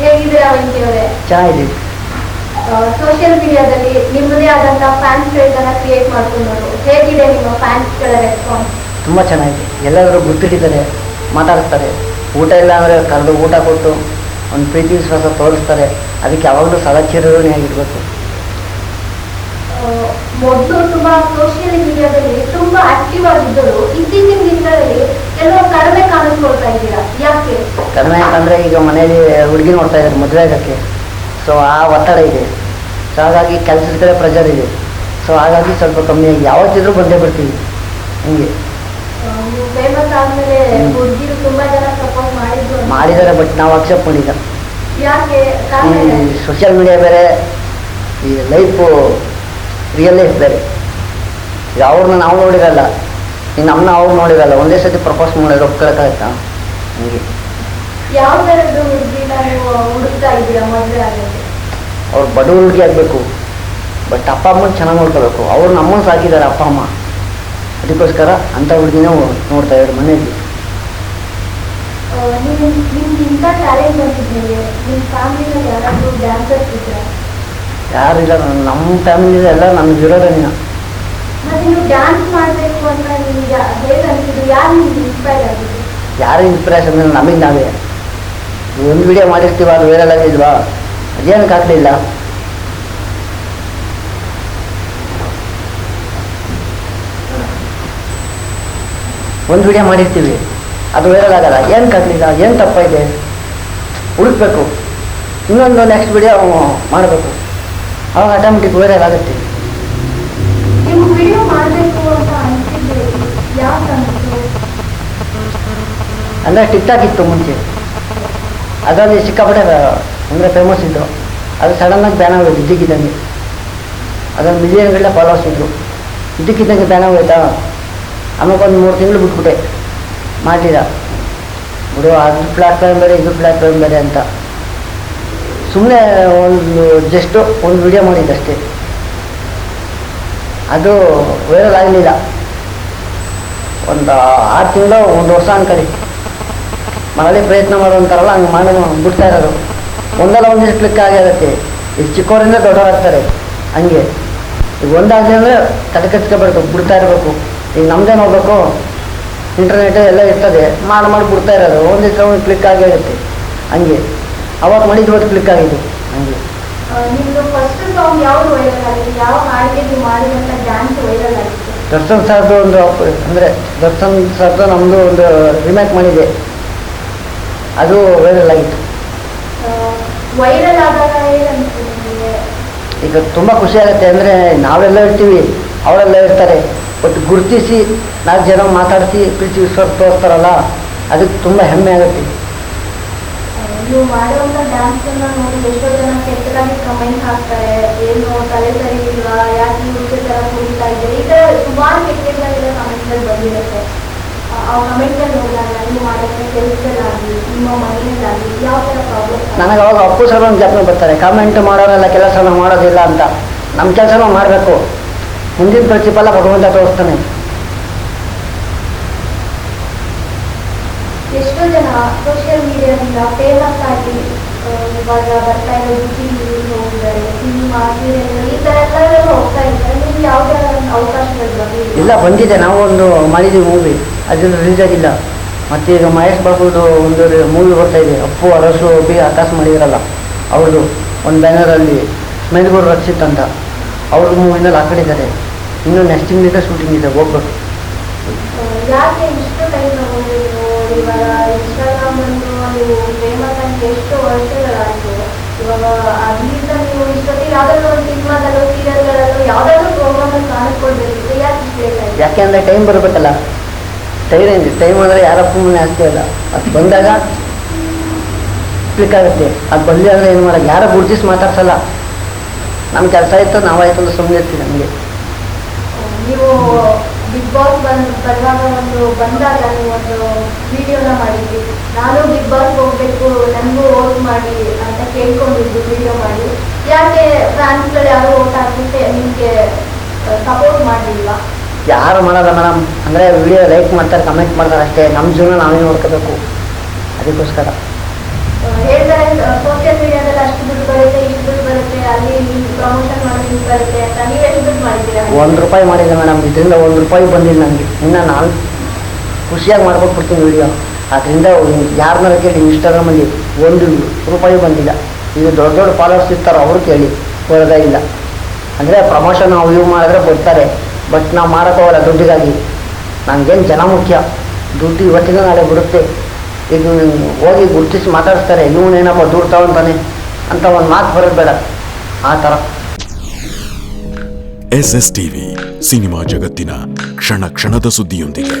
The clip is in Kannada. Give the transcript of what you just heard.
ಹೇಗಿದ್ದೀರಾ ವೆಂಕಿ ಅವರೇ ಚೆನ್ನಾಗಿದೆ ಸೋಷಿಯಲ್ ಮೀಡಿಯಾದಲ್ಲಿ ನಿಮ್ಮದೇ ಆದಂತಹ ಫ್ಯಾನ್ಸ್ ಗಳನ್ನ ಕ್ರಿಯೇಟ್ ಮಾಡ್ಕೊಂಡವರು. ಹೇಗಿದೆ ನಿಮ್ಮ ಫ್ಯಾನ್ಸ್ಗಳ ರೆಸ್ಪಾನ್ಸ್ ತುಂಬ ಚೆನ್ನಾಗಿದೆ. ಎಲ್ಲರೂ ಗುರ್ತಿಟ್ಟಿದ್ದಾರೆ ಮಾತಾಡಿಸ್ತಾರೆ. ಊಟ ಇಲ್ಲ ಅಂದರೆ ಕರೆದು ಊಟ ಕೊಟ್ಟು ಒಂದು ಪ್ರೀತಿ ವಿಶ್ವಾಸ ತೋರಿಸ್ತಾರೆ. ಅದಕ್ಕೆ ಯಾವಾಗಲೂ ಸದಾಚಿರೋನೇ ಆಗಿರ್ಬೇಕು. ಮೊದಲು ತುಂಬಾ ಸೋಷಿಯಲ್ ಮೀಡಿಯಾದಲ್ಲಿ ತುಂಬಾ ಆಕ್ಟಿವ್ ಆಗಿದ್ದರು ಇತ್ತೀಚಿನ ದಿನಗಳಲ್ಲಿ ಕಡಿಮೆ ಕಾಣಿಸ್ಕೊಳ್ತಾ ಇದ್ದೀರಾ? ಯಾಕೆ? ಕಡಿಮೆ ಯಾಕಂದರೆ ಈಗ ಮನೆಯಲ್ಲಿ ಹುಡುಗಿ ನೋಡ್ತಾ ಇದ್ದಾರೆ ಮದುವೆ ಆಗೋಕ್ಕೆ. ಸೊ ಆ ಒತ್ತಡ ಇದೆ. ಸೊ ಹಾಗಾಗಿ ಕೆಲಸದ ಕಡೆ ಪ್ರೆಷರ್ ಇದೆ. ಸೊ ಹಾಗಾಗಿ ಸ್ವಲ್ಪ ಕಮ್ಮಿ ಆಗಿ. ಯಾವತ್ತಿದ್ರೂ ಬಂದೇ ಬರ್ತೀವಿ. ಹಿಂಗೆ. ಫೇಮಸ್ ಆದ್ಮೇಲೆ ಹ್ಮ್. ಹುಡುಗಿರು ತುಂಬಾ ಜನ ಸಪೋರ್ಟ್ ಮಾಡಿದ್ರು ಅಂತ. ಮಾಡಿದ್ದಾರೆ ಬಟ್ ನಾವು ಅಕ್ಸೆಪ್ಟ್ ಮಾಡಿದ ಯಾಕೆ? ಈ ಸೋಷಿಯಲ್ ಮೀಡಿಯಾ ಬೇರೆ ಈ ಲೈಫು ರಿಯಲ್ ಲೈಫ್ ಬೇರೆ. ಈಗ ಅವ್ರನ್ನ ನಾವು ನೋಡಿರಲ್ಲ. ನಮ್ಮನ್ನ ಅವ್ರು ನೋಡಿರಲ್ಲ ಒಂದೇ ಸತಿ ಪ್ರಪೋಸ್ ಮಾಡಿದ್ರೆ ಒಪ್ಕೊಳಕ್ಕಾಗತ್ತಾ? ಹಂಗೆ. ಯಾವ ತರದ್ದು ಹುಡುಗಿನ ನೀವು ಹುಡುಕ್ತಾ ಇದ್ದೀರಾ ಮದುವೆ ಆಗೋಕ್ಕೆ? ಅವ್ರು ಬಡ ಹುಡುಗಿ ಆಗಬೇಕು. ಬಟ್ ಅಪ್ಪ ಅಮ್ಮನ ಚೆನ್ನಾಗಿ ನೋಡ್ಕೋಬೇಕು. ಅವ್ರು ನಮ್ಮನ್ನು ಸಾಕಿದ್ದಾರೆ ಅಪ್ಪ ಅಮ್ಮ. ಅದಕ್ಕೋಸ್ಕರ ಅಂಥ ಹುಡುಗಿನ ನೋಡ್ತಾ ಇದ್ದಾರೆ ಮನೆಯಲ್ಲಿ. ಯಾರಿಲ್ಲ ನೀವು ನಿಮ್ಗೆ ಇಂಥ ಟ್ಯಾಲೆಂಟ್ ಬಂದಿದ್ಮೇಲೆ ನಿಮ್ಮ ಫ್ಯಾಮಿಲಿನಲ್ಲಿ ಯಾರಾದ್ರೂ ಡ್ಯಾನ್ಸರ್ಸ್ ಇದ್ರೆ? ಯಾರು ಇಲ್ಲ ನಮ್ಮ ಫ್ಯಾಮಿಲಿ ಎಲ್ಲ ನಮ್ಗೆ ಇರೋದೇ ಮತ್ತೆ ಡ್ಯಾನ್ಸ್ ಮಾಡಬೇಕು ಯಾರು ಇನ್ಸ್ಪಿರೇಷನ್ ನಮಗೆ ನಾವೇ. ಒಂದು ವಿಡಿಯೋ ಮಾಡಿರ್ತೀವ, ಅದು ವೈರಲ್ ಆಗಿಲ್ವಾ ಅದೇನಕ್ಕೆ ಆಗಲಿಲ್ಲ ಒಂದು ವಿಡಿಯೋ ಮಾಡಿರ್ತೀವಿ, ಅದು ವೈರಲ್ ಆಗಲ್ಲ. ಏನು ಆಗಲಿಲ್ಲ ಏನು ತಪ್ಪಾಯಿದೆ ಹುಡುಕ್ಬೇಕು. ಇನ್ನೊಂದು ನೆಕ್ಸ್ಟ್ ವಿಡಿಯೋ ಮಾಡಬೇಕು. ಅವಾಗ ಆಟೋಮೆಟಿಕ್ ವೈರಲ್ ಆಗುತ್ತೆ. ಅಂದರೆ ಟಿಕ್ಟಾಕ್ ಇತ್ತು ಮುಂಚೆ. ಅದರಲ್ಲಿ ಸಿಕ್ಕಾಪಟ್ಟೆ ಅಂದರೆ ಫೇಮಸ್ ಇದ್ದು. ಅದು ಸಡನ್ನಾಗಿ ಬ್ಯಾನ್ ಆಗೋದು ಇದ್ದಕ್ಕಿದ್ದಂಗೆ. ಅದೊಂದು ಮಿಲಿಯನ್ಗಳೇ ಫಾಲೋವರ್ಸ್ ಇದ್ದರು ಇದ್ದಕ್ಕಿದ್ದಂಗೆ ಬ್ಯಾನ್ ಆಗೋಯ್ತಾ? ಆಮೇಲೆ ಒಂದು ಮೂರು ತಿಂಗಳು ಬಿಟ್ಬಿಟ್ಟೆ. ಮಾಡಲಿಲ್ಲ. ಬಿಡು, ಅದು ಪ್ಲ್ಯಾಟ್ಫಾರ್ಮ್ ಬೇರೆ, ಇದು ಪ್ಲ್ಯಾಟ್ಫಾರ್ಮ್ ಬೇರೆ ಅಂತ. ಸುಮ್ಮನೆ ಒಂದು ಜಸ್ಟು ಒಂದು ವಿಡಿಯೋ ಮಾಡಿದ್ದಷ್ಟೇ ಅದು ವೈರಲ್ ಆಗಲಿಲ್ಲ. ಒಂದು ಆರು ತಿಂಗಳು, ಒಂದು ವರ್ಷ ಅನ್ಕೊಳ್ಳಿ ಮರಳಿ ಪ್ರಯತ್ನ ಮಾಡುವಂತಾರಲ್ಲ ಹಂಗೆ ಮಾಡಿ ಬಿಡ್ತಾ ಇರೋದು. ಒಂದಲ್ಲ ಒಂದಿಷ್ಟು ಕ್ಲಿಕ್ ಆಗಿರುತ್ತೆ ಈಗ ಚಿಕ್ಕವರಿಂದ ದೊಡ್ಡವರಾಗ್ತಾರೆ. ಹಂಗೆ. ಈಗ ಒಂದಾಗಲಿ ಅಂದರೆ ತಲೆ ಬಿಡ್ತಾ ಇರಬೇಕು. ಈಗ ನಮ್ಮದೇ ನೋಡಬೇಕು ಇಂಟರ್ನೆಟ್ ಎಲ್ಲ ಇರ್ತದೆ ಮಾಡಿ ಮಾಡಿ ಬಿಡ್ತಾ ಇರೋದು. ಒಂದಿಷ್ಟು ಒಂದು ಕ್ಲಿಕ್ ಆಗಿರುತ್ತೆ ಹಂಗೆ. ಅವಾಗ ಮಾಡಿದ್ದು ಇವತ್ತು ಕ್ಲಿಕ್ ಆಗಿದ್ದು ಹಂಗೆ. ಆಗಿದೆ? ಆಗಿತ್ತು ದರ್ಶನ್ ಸರ್ದು ಒಂದು ಅಂದರೆ ದರ್ಶನ್ ಸರ್ದು ನಮ್ಮದು ಒಂದು ರಿಮ್ಯಾಕ್ ಮಾಡಿದೆ. ಅದು ವೈರಲ್ ಆಗಿತ್ತು. ವೈರಲ್ ಆದಾಗ ಈಗ ತುಂಬ ಖುಷಿ ಆಗುತ್ತೆ ಅಂದರೆ ನಾವೆಲ್ಲ ಇರ್ತೀವಿ ಅವರೆಲ್ಲ ಇರ್ತಾರೆ. ಬಟ್ ಗುರುತಿಸಿ ನಾಲ್ಕು ಜನ ಮಾತಾಡಿಸಿ ಪ್ರೀತಿ ವಿಶ್ವಾಸ ತೋರಿಸ್ತಾರಲ್ಲ ಅದಕ್ಕೆ ತುಂಬ ಹೆಮ್ಮೆ ಆಗುತ್ತೆ. ನೀವು ಮಾಡುವಂಥ ಡ್ಯಾನ್ಸ್ ನೋಡಿ ಎಷ್ಟೋ ಜನ ಕೆಟ್ಟದಾಗಿ ಕಮೆಂಟ್ ಹಾಕ್ತಾರೆ. ಏನು ತಲೆ ಸರಿ ಇಲ್ವಾ ಯಾಕೆ ಹುಡುಗ ತರ ಕುಡಿತಾ ಇದ್ದಾರೆ? ಈ ಥರ ಸುಮಾರು ಕೆಟ್ಟ ಕೆಟ್ಟದಾಗಿರೋ ಕಮೆಂಟ್ಗಳು ಬಂದಿರುತ್ತೆ. ನನಗೆ ಅವಾಗ ಅಪ್ಪು ಸರ್ ಒಂದು ಜ್ಞಾಪನ ಬರ್ತಾರೆ ಕಾಮೆಂಟ್ ಮಾಡೋರೆಲ್ಲ ಕೆಲಸ ನಾವು ಮಾಡೋದಿಲ್ಲ ಅಂತ. ನಮ್ಮ ಕೆಲಸ ನಾವು ಮಾಡಬೇಕು. ಮುಂದಿನ ಪ್ರತಿಫಲ ಭಗವಂತ ತೋರಿಸ್ತಾನೆ. ಎಷ್ಟೋ ಜನ ಸೋಷಿಯಲ್ ಮೀಡಿಯಾದಿಂದ ಫೇಮಸ್ ಆಗಿ ಇವಾಗ ಬರ್ತಾ ಇರೋದು ಟಿವಿ ಹೋಗಿದ್ದಾರೆ ಸಿನಿಮಾ ಸೀರಿಯಲ್ ಈ ತರ ಎಲ್ಲರೂ ಹೋಗ್ತಾ ಇದ್ದಾರೆ. ನಿಮ್ಗೆ ಯಾವುದೇ ಅವಕಾಶಗಳು ಬಂದಿಲ್ಲ ಇಲ್ಲ ಬಂದಿದೆ. ನಾವು ಒಂದು ಮಾಡಿದ್ದೀವಿ ಮೂವಿ ಅದನ್ನು ರಿಲೀಸ್ ಆಗಿಲ್ಲ ಮತ್ತೆ ಈಗ ಮಹೇಶ್ ಬಾಬುದು ಒಂದು ಮೂವಿ ಬರ್ತಾ ಇದೆ. ಅಪ್ಪು ಅರಸು ಬಿ ಆಕಾಶ ಮಾಡಿದ್ರಲ್ಲ ಅವ್ರದ್ದು ಒಂದು ಬ್ಯಾನರಲ್ಲಿ ಸ್ಮೆಲ್ಗೂರು ರಕ್ಷಿತ್ ಅಂತ. ಅವ್ರದ್ದು ಮೂವಿನಲ್ಲಿ ಹಾಕೊಂಡಿದ್ದಾರೆ ಇನ್ನು ನೆಕ್ಸ್ಟ್ ತಿಂಗಳಿಂದ ಶೂಟಿಂಗ್ ಇದೆ. ಹೋಗ್ಬೇಕು. ಯಾಕೆ ಇಷ್ಟು ಟೈಮ್ ಇವಾಗ ಇನ್ಸ್ಟಾಗ್ರಾಮ್ ನೀವು ಎಷ್ಟು ವರ್ಷಗಳಾಯ್ತು? ಇವಾಗ ಅದರಿಂದ ನೀವು ಇಷ್ಟೊತ್ತಿಗೆ ಯಾವ್ದಾದ್ರು ಒಂದು ಸಿನಿಮಾದಲ್ಲೋ ಸೀರಿಯಲ್ಗಳಲ್ಲೋ ಯಾವ್ದಾದ್ರು ಪ್ರೋಗ್ರಾಮ್ ಅಲ್ಲಿ ಕಾಣಿಸ್ಕೊಳ್ಬೇಕಿತ್ತು ಯಾಕೆ ಇಷ್ಟು ಯಾಕೆ ಅಂದರೆ ಟೈಮ್ ಬರಬೇಕಲ್ಲ. ಟೈಮ್ ಇದೆ ಟೈಮ್ ಅಂದರೆ ಸುಮ್ಮನೆ ಆಗ್ತಾ ಇಲ್ಲ ಅದು ಬಂದಾಗ ಕ್ಲಿಕ್ ಆಗುತ್ತೆ. ಅದು ಬಂದಿಲ್ಲ ಅಂದರೆ ಏನು ಮಾಡೋದು ಯಾರೋ ಗುರುತಿಸಿ ಮಾತಾಡ್ಸಲ್ಲ. ನಮ್ಮ ಕೆಲಸ ಆಯಿತು ನಾವಾಯ್ತು ಅಂತ ಸುಮ್ಮನೆ ಇರ್ತೀವಿ ನಮಗೆ. ನೀವು ಬಿಗ್ ಬಾಸ್ ಬಂದು ಬರುವಾಗ ಒಂದು ಬಂದಾಗ ನೀವು ಒಂದು ವಿಡಿಯೋನ ಮಾಡಿದ್ರಿ. ನಾನು ಬಿಗ್ ಬಾಸ್ ಹೋಗ್ಬೇಕು ನನಗೂ ಓಟ್ ಮಾಡಿ ಅಂತ ಕೇಳ್ಕೊಂಡಿದ್ದು ವಿಡಿಯೋ ಮಾಡಿ. ಯಾಕೆ ಫ್ಯಾನ್ಸ್ಗಳು ಯಾರು ಓಟ್ ಹಾಕ್ಬಿಟ್ಟೆ ನಿಮಗೆ ಸಪೋರ್ಟ್ ಮಾಡಲಿಲ್ಲ ಯಾರು ಮಾಡಲ್ಲ ಮೇಡಮ್ ಅಂದರೆ ವಿಡಿಯೋ ಲೈಕ್ ಮಾಡ್ತಾರೆ ಕಮೆಂಟ್ ಮಾಡ್ತಾರೆ ಅಷ್ಟೇ. ನಮ್ಮ ಜೀವನ ನಾವೇ ನೋಡ್ಕೋಬೇಕು. ಅದಕ್ಕೋಸ್ಕರ. ಹೇಳ್ತಾರೆ ಸೋಷಿಯಲ್ ಅಲ್ಲಿ ಪ್ರಮೋಷನ್ ಮಾಡಿ ದುಡ್ಡು ಬರುತ್ತೆ ಅಂತ ನೀವು ಎಷ್ಟು ದುಡ್ಡು ಮಾಡಿದ್ದೀರಾ? ಒಂದು ರೂಪಾಯಿ ಮಾಡಿಲ್ಲ ಮೇಡಮ್ ಇದರಿಂದ ಒಂದು ರೂಪಾಯಿ ಬಂದಿಲ್ಲ ನನಗೆ ಇನ್ನು ನಾನು ಖುಷಿಯಾಗಿ ಮಾಡ್ಕೊಟ್ಬಿಡ್ತೀನಿ ವಿಡಿಯೋ ಅದರಿಂದ ಯಾರನ್ನ ಕೇಳಿ ಇನ್ಸ್ಟಾಗ್ರಾಮಲ್ಲಿ ಒಂದು ರೂಪಾಯಿ ಬಂದಿಲ್ಲ. ಇದು ದೊಡ್ಡ ದೊಡ್ಡ ಫಾಲೋವರ್ಸ್ ಇರ್ತಾರೋ ಅವರು ಕೇಳಿ, ಬರೋದೇ ಇಲ್ಲ. ಅಂದರೆ ಪ್ರಮೋಷನ್ ನಾವು ಇವು ಮಾಡಿದ್ರೆ ಬರ್ತಾರೆ. ಬಟ್ ನಾವು ಮಾಡೋಕ್ಕೋಗಲ್ಲ ದುಡ್ಡಿಗಾಗಿ. ನನಗೇನು ಜನ ಮುಖ್ಯ? ದುಡ್ಡು ಇವತ್ತಿಗೆ ನಾಳೆ ಬಿಡುತ್ತೆ ಈಗ ಹೋಗಿ ಗುರುತಿಸಿ ಮಾತಾಡಿಸ್ತಾರೆ ಏನಪ್ಪ ದುಡ್ಡು ತಗೊಂತಾನೆ ಅಂತ ಒಂದು ಮಾತು ಬರೋದು ಬೇಡ. ಆ ಥರ. ಎಸ್ ಎಸ್ ಟಿವಿ ಸಿನಿಮಾ ಜಗತ್ತಿನ ಕ್ಷಣ ಕ್ಷಣದ ಸುದ್ದಿಯೊಂದಿಗೆ.